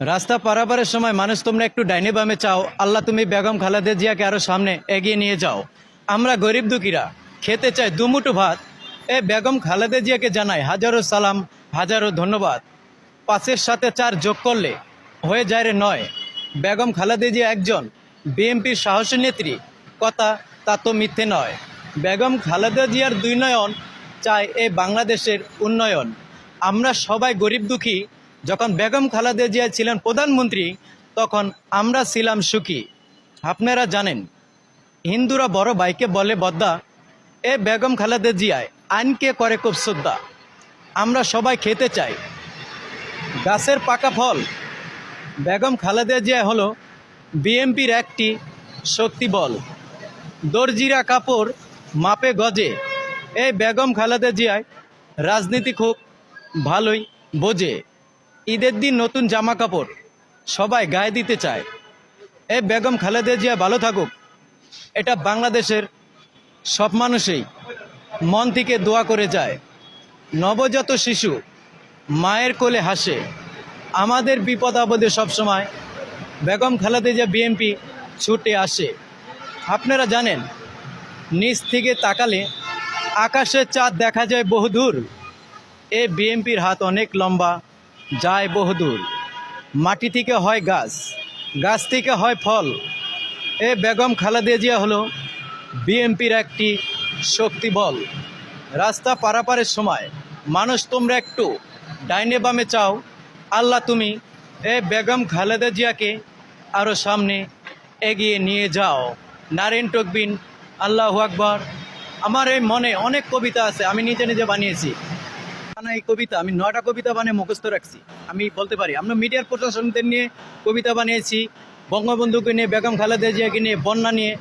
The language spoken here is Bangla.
রাস্তা পারাপারের সময় মানুষ তোমরা একটু ডাইনে বামে চাও। আল্লাহ, তুমি বেগম খালেদা জিয়াকে আরও সামনে এগিয়ে নিয়ে যাও। আমরা গরিব দুঃখীরা, খেতে চাই দুমুঠো ভাত। এ বেগম খালেদা জিয়াকে জানাই, হাজারো সালাম, হাজারো ধন্যবাদ। পাঁচের সাথে চার যোগ করলে হয়ে যায় রে নয়। বেগম খালেদা জিয়া একজন বিএনপির সাহসী নেত্রী। কথা তা তো মিথ্যে নয়। বেগম খালেদা জিয়ার দুই নয়ন চায় এ বাংলাদেশের উন্নয়ন। আমরা সবাই গরিব দুঃখী যখন বেগম খালেদা জিয়া ছিলেন প্রধানমন্ত্রী, তখন আমরা ছিলাম সুখী। আপনারা জানেন, হিন্দুরা বড় ভাইকে বলে, বদ্দা, এ বেগম খালেদা জিয়ায় আইনকে করে খুব শ্রদ্ধা। আমরা সবাই খেতে চাই। গাছের পাকা ফল। বেগম খালেদা জিয়া হলো বিএমপির একটি শক্তি বল। দর্জিরা কাপড় মাপে গজে। এই বেগম খালেদা জিয়ায় রাজনীতি খুব ভালোই বোঝে। ঈদের দিন নতুন জামা কাপড় সবাই গায়ে দিতে চায়। এই বেগম খালেদা জিয়া ভালো থাকুক। এটা বাংলাদেশের সব মানুষই মন থেকে দোয়া করে যায়। নবজাত শিশু মায়ের কোলে হাসে। আমাদের বিপদ আপদে সবসময় বেগম খালেদা জিয়া বিএমপি ছুটে আসে। আপনারা জানেন, নিচ থেকে তাকালে আকাশের চাঁদ দেখা যায় বহুদূর। এ বিএমপির হাত অনেক লম্বা। যায় বহুদূর। মাটি থেকে হয় গাছ গাছ থেকে হয় ফল। এ বেগম খালেদা জিয়া হলো বিএমপির একটি শক্তি বল। রাস্তা পারাপারের সময়, মানুষ তোমরা একটু ডাইনে বামে চাও, আল্লাহ তুমি এ বেগম খালেদা জিয়াকে আরও সামনে এগিয়ে নিয়ে যাও। নারেন টকবিন আল্লাহ আকবর। আমার এই মনে অনেক কবিতা আছে, আমি নিজে নিজে বানিয়েছি। না এই কবিতা, আমি নয়টা কবিতা বানিয়ে মুখস্থ রাখছি। আমি বলতে পারি, আমরা মিডিয়ার প্রশাসনদের নিয়ে কবিতা বানিয়েছি, বঙ্গবন্ধুকে নিয়ে, বেগম খালেদা জিয়াকে নিয়ে, বন্যা নিয়ে।